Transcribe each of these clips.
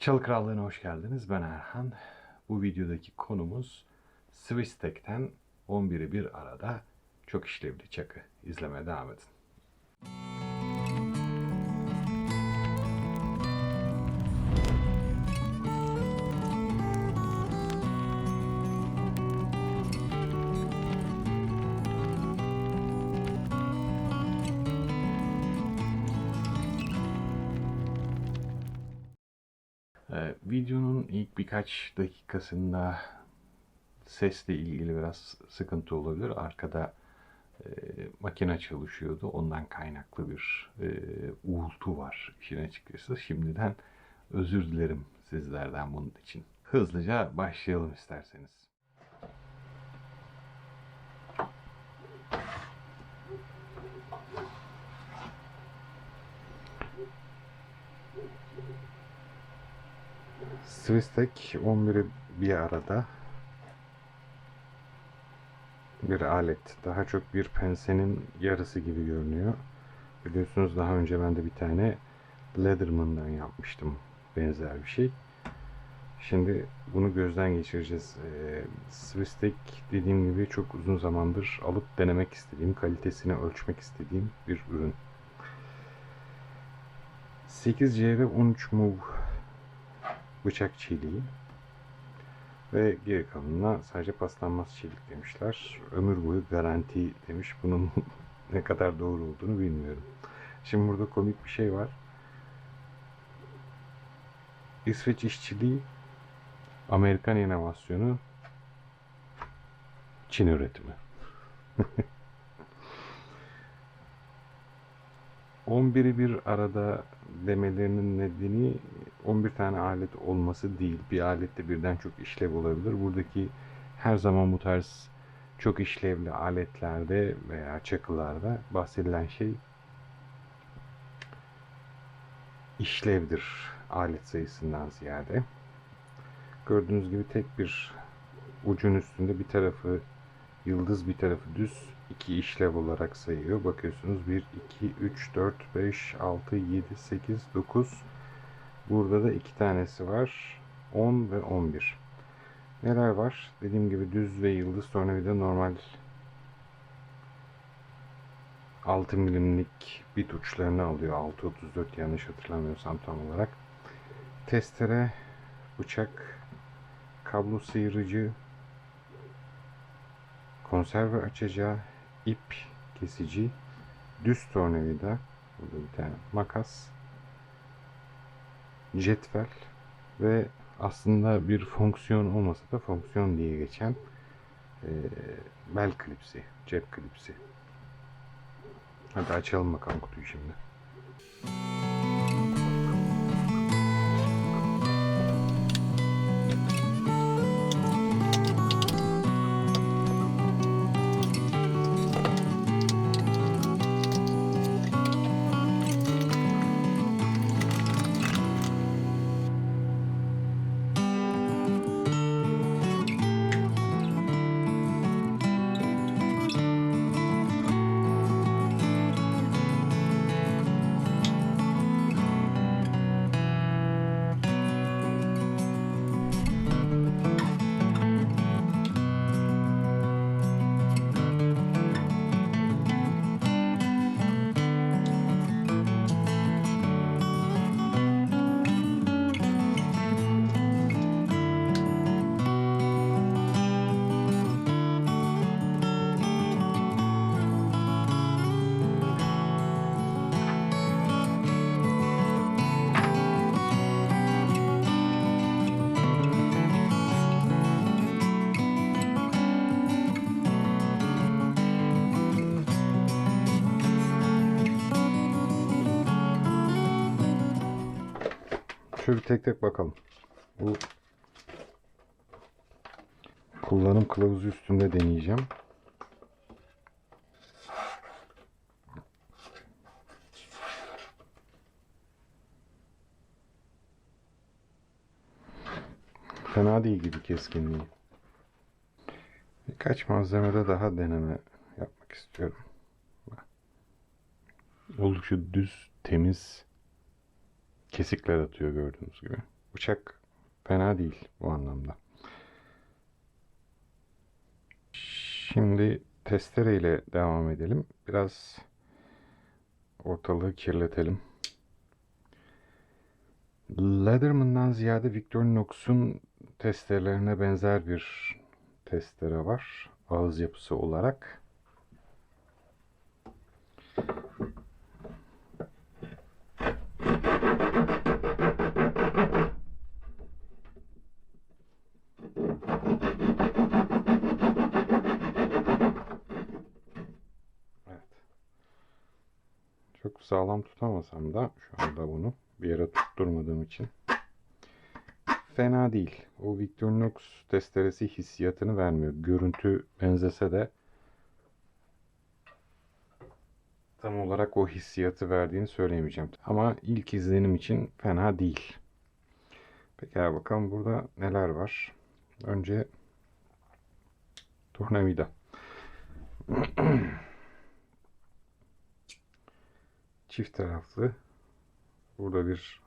Çalı Krallığı'na hoş geldiniz. Ben Erhan. Bu videodaki konumuz Swistek'ten 11'i bir arada çok işlevli çakı. İzlemeye devam edin. Videonun ilk birkaç dakikasında sesle ilgili biraz sıkıntı olabilir. Arkada e, makine çalışıyordu. Ondan kaynaklı bir e, uğultu var işin açıkçası. Şimdiden özür dilerim sizlerden bunun için. Hızlıca başlayalım isterseniz. Swistek 11'i bir arada bir alet. Daha çok bir pensenin yarısı gibi görünüyor. Biliyorsunuz daha önce ben de bir tane Leatherman'dan yapmıştım benzer bir şey. Şimdi bunu gözden geçireceğiz. Ee, Swistek dediğim gibi çok uzun zamandır alıp denemek istediğim, kalitesini ölçmek istediğim bir ürün. 8C ve 13 move bıçak çeliği ve geri kalanına sadece paslanmaz çelik demişler. Ömür boyu garanti demiş. Bunun ne kadar doğru olduğunu bilmiyorum. Şimdi burada komik bir şey var. İsveç işçiliği Amerikan inovasyonu Çin üretimi. 11'i bir arada demelerinin nedeni 11 tane alet olması değil. Bir alette birden çok işlev olabilir. Buradaki her zaman bu tarz çok işlevli aletlerde veya çakılarda bahsedilen şey işlevdir alet sayısından ziyade. Gördüğünüz gibi tek bir ucun üstünde bir tarafı yıldız bir tarafı düz iki işlev olarak sayıyor. Bakıyorsunuz 1, 2, 3, 4, 5, 6, 7, 8, 9. Burada da iki tanesi var. 10 ve 11. Neler var? Dediğim gibi düz ve yıldız tornavida normal 6 milimlik bit uçlarını alıyor. 6.34 yanlış hatırlamıyorsam tam olarak. Testere, bıçak, kablo sıyırıcı, konserve açacağı, ip kesici, düz tornavida, burada bir tane makas, cetvel ve aslında bir fonksiyon olmasa da fonksiyon diye geçen e, bel klipsi, cep klipsi. Hadi açalım bakalım kutuyu şimdi. Şöyle tek tek bakalım. Bu kullanım kılavuzu üstünde deneyeceğim. Fena değil gibi keskinliği. Birkaç malzemede daha deneme yapmak istiyorum. Oldukça düz, temiz kesikler atıyor gördüğünüz gibi. bıçak fena değil bu anlamda. Şimdi testere ile devam edelim. Biraz ortalığı kirletelim. Leatherman'dan ziyade Victorinox'un testerelerine benzer bir testere var. Ağız yapısı olarak. Sağlam tutamasam da şu anda bunu bir yere tutturmadığım için fena değil. O Victorinox testeresi hissiyatını vermiyor. Görüntü benzese de tam olarak o hissiyatı verdiğini söyleyemeyeceğim. Ama ilk izlenim için fena değil. Pekala bakalım burada neler var. Önce tornavida. Çift taraflı. Burada bir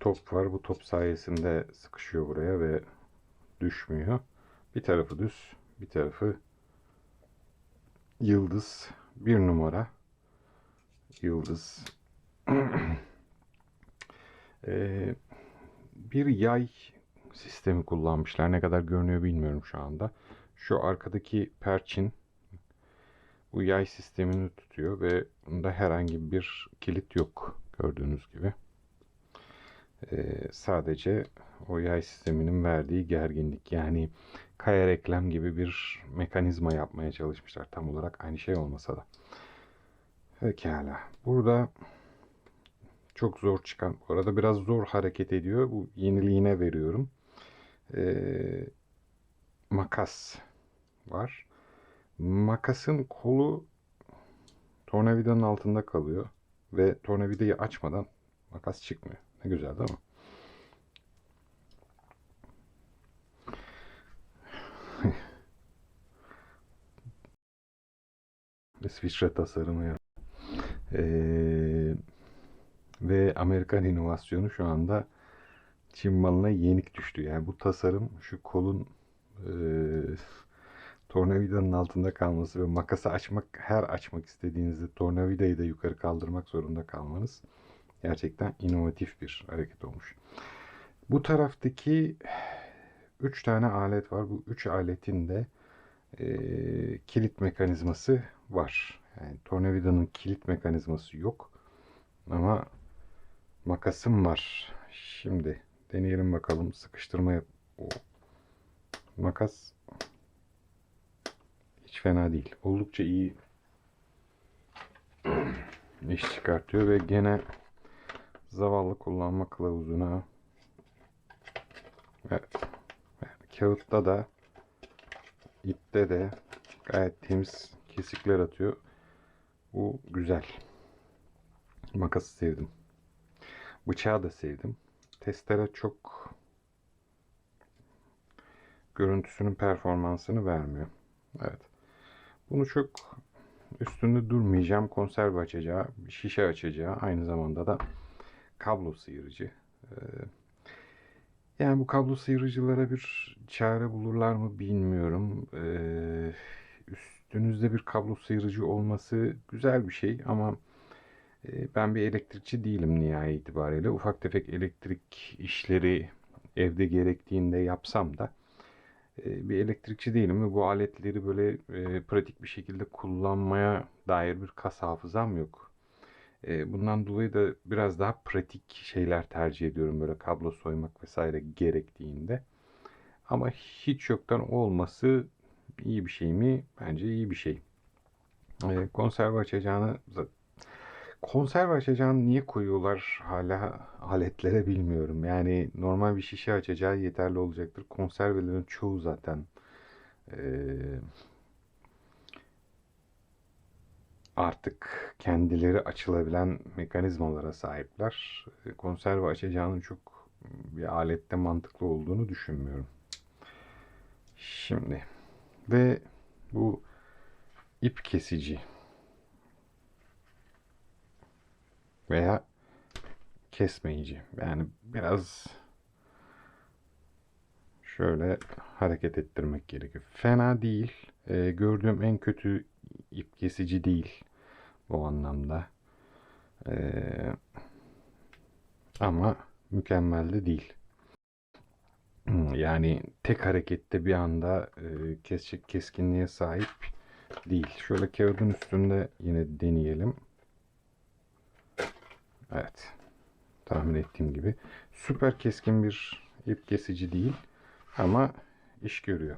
top var. Bu top sayesinde sıkışıyor buraya ve düşmüyor. Bir tarafı düz, bir tarafı yıldız. Bir numara yıldız. Ee, bir yay sistemi kullanmışlar. Ne kadar görünüyor bilmiyorum şu anda. Şu arkadaki perçin bu yay sistemini tutuyor ve bunda herhangi bir kilit yok gördüğünüz gibi. Ee, sadece o yay sisteminin verdiği gerginlik yani kaya reklam gibi bir mekanizma yapmaya çalışmışlar. Tam olarak aynı şey olmasa da. Pekala. Burada çok zor çıkan, bu arada biraz zor hareket ediyor. Bu yeniliğine veriyorum. Ee, makas var. Makasın kolu tornavidanın altında kalıyor ve tornavidayı açmadan makas çıkmıyor. Ne güzel değil mi? İsviçre tasarımı ya. Ee, ve Amerikan inovasyonu şu anda Çin malına yenik düştü. Yani bu tasarım şu kolun e, tornavidanın altında kalması ve makası açmak her açmak istediğinizde tornavidayı da yukarı kaldırmak zorunda kalmanız gerçekten inovatif bir hareket olmuş. Bu taraftaki 3 tane alet var. Bu 3 aletin de e, kilit mekanizması var. Yani tornavidanın kilit mekanizması yok. Ama makasım var. Şimdi deneyelim bakalım. Sıkıştırma yap. O. Makas hiç fena değil. Oldukça iyi iş çıkartıyor ve gene zavallı kullanma kılavuzuna ve, kağıtta da ipte de gayet temiz kesikler atıyor. Bu güzel. Makası sevdim. Bıçağı da sevdim. Testere çok görüntüsünün performansını vermiyor. Evet. Bunu çok üstünde durmayacağım. Konserve açacağı, şişe açacağı, aynı zamanda da kablo sıyırıcı. Ee, yani bu kablo sıyırıcılara bir çare bulurlar mı bilmiyorum. Ee, üstünüzde bir kablo sıyırıcı olması güzel bir şey ama e, ben bir elektrikçi değilim nihai itibariyle. Ufak tefek elektrik işleri evde gerektiğinde yapsam da bir elektrikçi değilim ve bu aletleri böyle e, pratik bir şekilde kullanmaya dair bir kas hafızam yok. E, bundan dolayı da biraz daha pratik şeyler tercih ediyorum böyle kablo soymak vesaire gerektiğinde. Ama hiç yoktan olması iyi bir şey mi? Bence iyi bir şey. E, konserve açacağını konserve açacağını niye koyuyorlar hala aletlere bilmiyorum. Yani normal bir şişe açacağı yeterli olacaktır. Konservelerin çoğu zaten artık kendileri açılabilen mekanizmalara sahipler. Konserve açacağının çok bir alette mantıklı olduğunu düşünmüyorum. Şimdi ve bu ip kesici veya kesmeyici. Yani biraz şöyle hareket ettirmek gerekiyor. Fena değil. Ee, gördüğüm en kötü ip kesici değil bu anlamda. Ee, ama mükemmel de değil. Hmm, Yani tek harekette bir anda e, keskinliğe sahip değil. Şöyle kağıdın üstünde yine deneyelim. Evet. Tahmin ettiğim gibi. Süper keskin bir ip kesici değil. Ama iş görüyor.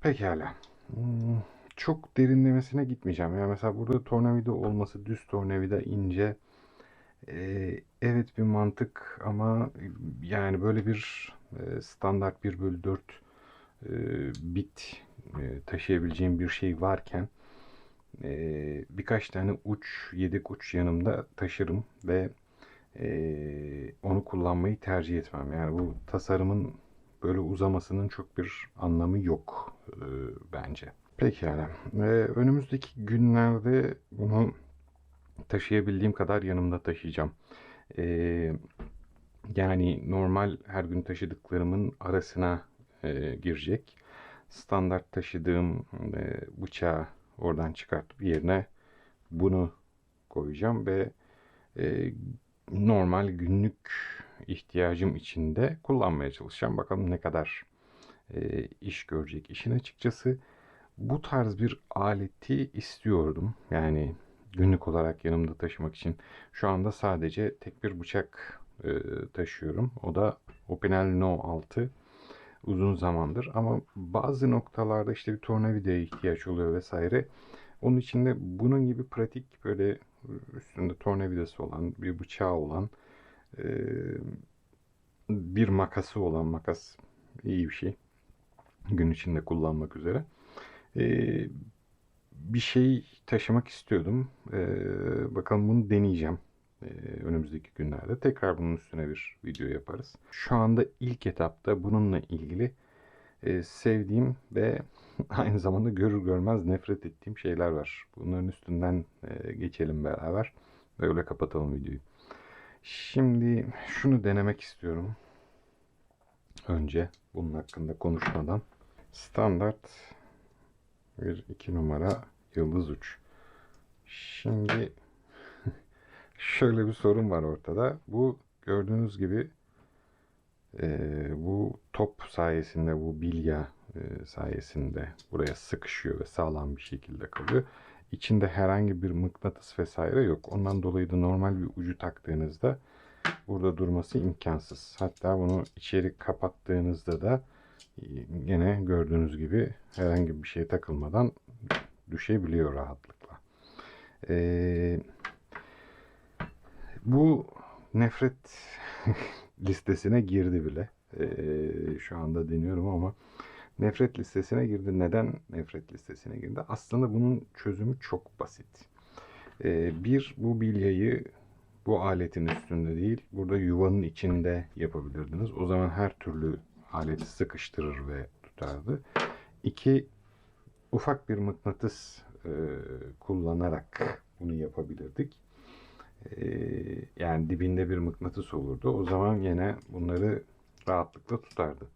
Pekala. Hmm, Çok derinlemesine gitmeyeceğim. Yani mesela burada tornavida olması düz tornavida ince. Ee, evet bir mantık ama yani böyle bir e, standart 1 bölü 4 e, bit e, taşıyabileceğim bir şey varken e, birkaç tane uç, yedek uç yanımda taşırım ve e, onu kullanmayı tercih etmem. Yani bu tasarımın böyle uzamasının çok bir anlamı yok e, bence. Pekala. E, önümüzdeki günlerde bunu taşıyabildiğim kadar yanımda taşıyacağım. E, yani normal her gün taşıdıklarımın arasına e, girecek. Standart taşıdığım e, bıçağı oradan çıkartıp yerine bunu koyacağım ve e, normal günlük ihtiyacım için de kullanmaya çalışacağım. Bakalım ne kadar e, iş görecek. İşin açıkçası bu tarz bir aleti istiyordum. Yani günlük olarak yanımda taşımak için. Şu anda sadece tek bir bıçak e, taşıyorum. O da Opinel No 6 uzun zamandır ama bazı noktalarda işte bir tornavidaya ihtiyaç oluyor vesaire. Onun için de bunun gibi pratik böyle üstünde tornavidası olan bir bıçağı olan e, bir makası olan makas iyi bir şey. Gün içinde kullanmak üzere. E, bir şey taşımak istiyordum. E, bakalım bunu deneyeceğim önümüzdeki günlerde. Tekrar bunun üstüne bir video yaparız. Şu anda ilk etapta bununla ilgili e, sevdiğim ve aynı zamanda görür görmez nefret ettiğim şeyler var. Bunların üstünden e, geçelim beraber. Böyle kapatalım videoyu. Şimdi şunu denemek istiyorum. Önce bunun hakkında konuşmadan. Standart bir iki numara yıldız uç. Şimdi şöyle bir sorun var ortada. Bu gördüğünüz gibi e, bu top sayesinde bu bilya e, sayesinde buraya sıkışıyor ve sağlam bir şekilde kalıyor. İçinde herhangi bir mıknatıs vesaire yok. Ondan dolayı da normal bir ucu taktığınızda burada durması imkansız. Hatta bunu içeri kapattığınızda da e, gene gördüğünüz gibi herhangi bir şey takılmadan düşebiliyor rahatlıkla. Ee, bu nefret listesine girdi bile. Ee, şu anda deniyorum ama nefret listesine girdi. Neden nefret listesine girdi? Aslında bunun çözümü çok basit. Ee, bir, bu bilyayı bu aletin üstünde değil, burada yuvanın içinde yapabilirdiniz. O zaman her türlü aleti sıkıştırır ve tutardı. İki, ufak bir mıknatıs e, kullanarak bunu yapabilirdik. E, yani dibinde bir mıknatıs olurdu. O zaman yine bunları rahatlıkla tutardı.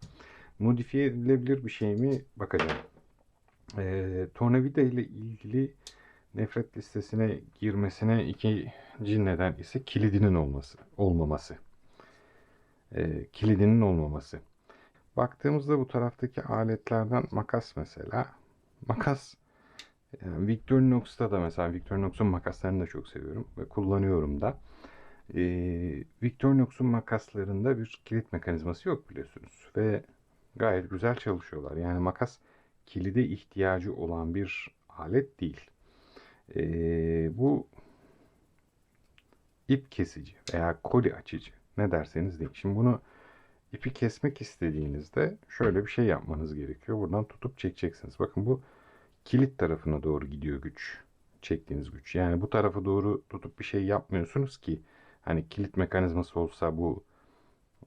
Modifiye edilebilir bir şey mi? Bakacağım. E, tornavida ile ilgili nefret listesine girmesine ikinci neden ise kilidinin olması, olmaması. E, kilidinin olmaması. Baktığımızda bu taraftaki aletlerden makas mesela. Makas yani Victorinox'ta da mesela Victorinox'un makaslarını da çok seviyorum ve kullanıyorum da. Ee, Victorinox'un makaslarında bir kilit mekanizması yok biliyorsunuz ve gayet güzel çalışıyorlar. Yani makas kilide ihtiyacı olan bir alet değil. Ee, bu ip kesici veya koli açıcı ne derseniz deyin. Şimdi bunu ipi kesmek istediğinizde şöyle bir şey yapmanız gerekiyor. Buradan tutup çekeceksiniz. Bakın bu kilit tarafına doğru gidiyor güç. Çektiğiniz güç. Yani bu tarafa doğru tutup bir şey yapmıyorsunuz ki hani kilit mekanizması olsa bu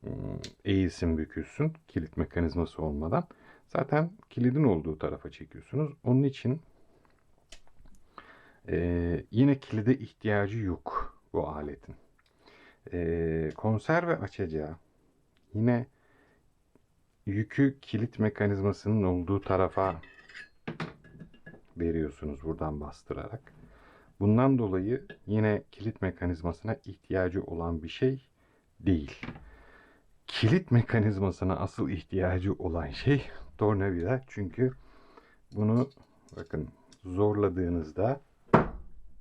ım, eğilsin bükülsün kilit mekanizması olmadan. Zaten kilidin olduğu tarafa çekiyorsunuz. Onun için eee, yine kilide ihtiyacı yok bu aletin. Ee, konserve açacağı yine yükü kilit mekanizmasının olduğu tarafa veriyorsunuz buradan bastırarak. Bundan dolayı yine kilit mekanizmasına ihtiyacı olan bir şey değil. Kilit mekanizmasına asıl ihtiyacı olan şey tornavida. Çünkü bunu bakın zorladığınızda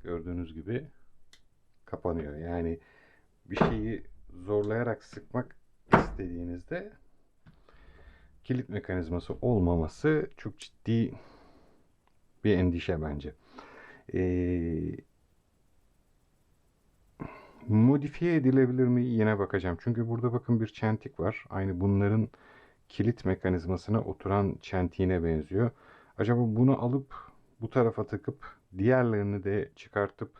gördüğünüz gibi kapanıyor. Yani bir şeyi zorlayarak sıkmak istediğinizde kilit mekanizması olmaması çok ciddi bir endişe bence. Ee, modifiye edilebilir mi yine bakacağım. Çünkü burada bakın bir çentik var. Aynı bunların kilit mekanizmasına oturan çentiğine benziyor. Acaba bunu alıp bu tarafa takıp diğerlerini de çıkartıp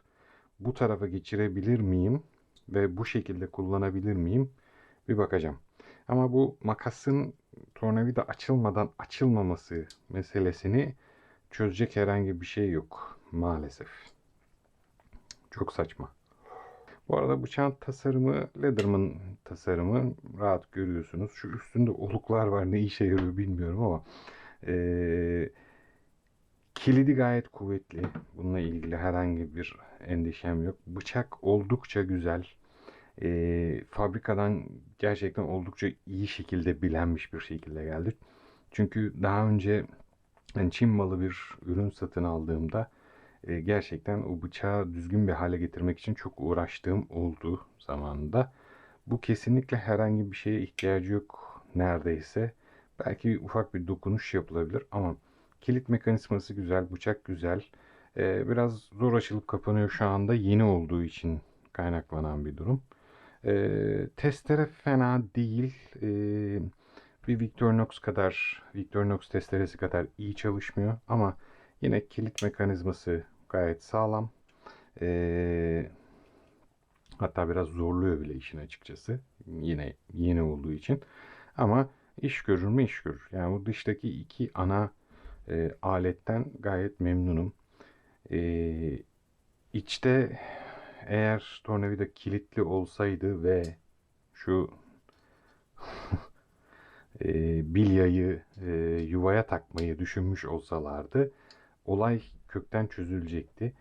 bu tarafa geçirebilir miyim ve bu şekilde kullanabilir miyim bir bakacağım. Ama bu makasın tornavida açılmadan açılmaması meselesini çözecek herhangi bir şey yok maalesef. Çok saçma. Bu arada bıçağın tasarımı Leatherman tasarımı rahat görüyorsunuz. Şu üstünde oluklar var ne işe yarıyor bilmiyorum ama ee, kilidi gayet kuvvetli. Bununla ilgili herhangi bir endişem yok. Bıçak oldukça güzel. E, fabrikadan gerçekten oldukça iyi şekilde bilenmiş bir şekilde geldi. Çünkü daha önce yani Çin malı bir ürün satın aldığımda e, gerçekten o bıçağı düzgün bir hale getirmek için çok uğraştığım oldu zamanında. Bu kesinlikle herhangi bir şeye ihtiyacı yok neredeyse. Belki ufak bir dokunuş yapılabilir ama kilit mekanizması güzel, bıçak güzel. E, biraz zor açılıp kapanıyor şu anda yeni olduğu için kaynaklanan bir durum. E, testere fena değil. E, bir Victorinox kadar, Victorinox testeresi kadar iyi çalışmıyor ama yine kilit mekanizması gayet sağlam. E, hatta biraz zorluyor bile işin açıkçası. Yine yeni olduğu için. Ama iş görür mü iş görür. Yani bu dıştaki iki ana e, aletten gayet memnunum. E, içte eğer tornavida kilitli olsaydı ve şu e, bilyayı e, yuvaya takmayı düşünmüş olsalardı olay kökten çözülecekti.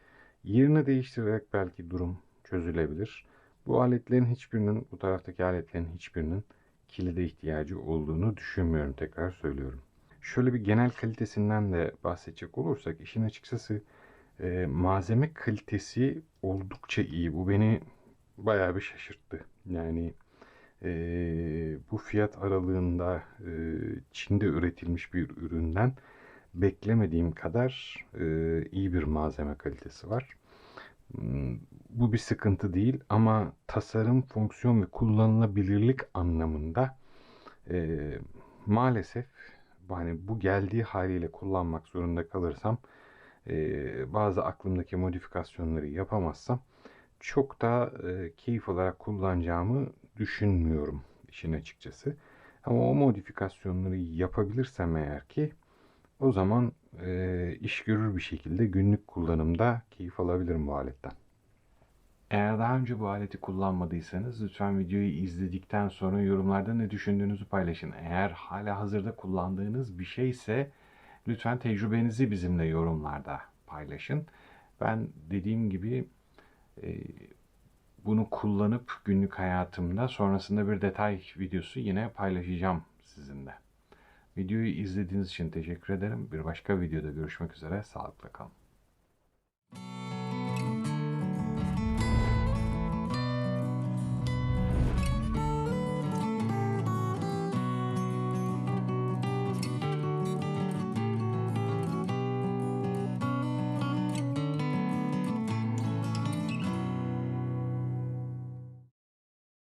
Yerini değiştirerek belki durum çözülebilir. Bu aletlerin hiçbirinin, bu taraftaki aletlerin hiçbirinin kilide ihtiyacı olduğunu düşünmüyorum. Tekrar söylüyorum. Şöyle bir genel kalitesinden de bahsedecek olursak işin açıkçası e, malzeme kalitesi oldukça iyi. Bu beni bayağı bir şaşırttı. Yani e, bu fiyat aralığında e, Çin'de üretilmiş bir üründen beklemediğim kadar e, iyi bir malzeme kalitesi var. Hmm, Bu bir sıkıntı değil ama tasarım, fonksiyon ve kullanılabilirlik anlamında e, maalesef hani bu geldiği haliyle kullanmak zorunda kalırsam e, bazı aklımdaki modifikasyonları yapamazsam çok da e, keyif olarak kullanacağımı düşünmüyorum işin açıkçası. Ama o modifikasyonları yapabilirsem eğer ki o zaman e, iş görür bir şekilde günlük kullanımda keyif alabilirim bu aletten. Eğer daha önce bu aleti kullanmadıysanız lütfen videoyu izledikten sonra yorumlarda ne düşündüğünüzü paylaşın. Eğer hala hazırda kullandığınız bir şeyse lütfen tecrübenizi bizimle yorumlarda paylaşın. Ben dediğim gibi e, bunu kullanıp günlük hayatımda sonrasında bir detay videosu yine paylaşacağım sizinle. Videoyu izlediğiniz için teşekkür ederim. Bir başka videoda görüşmek üzere. Sağlıkla kalın.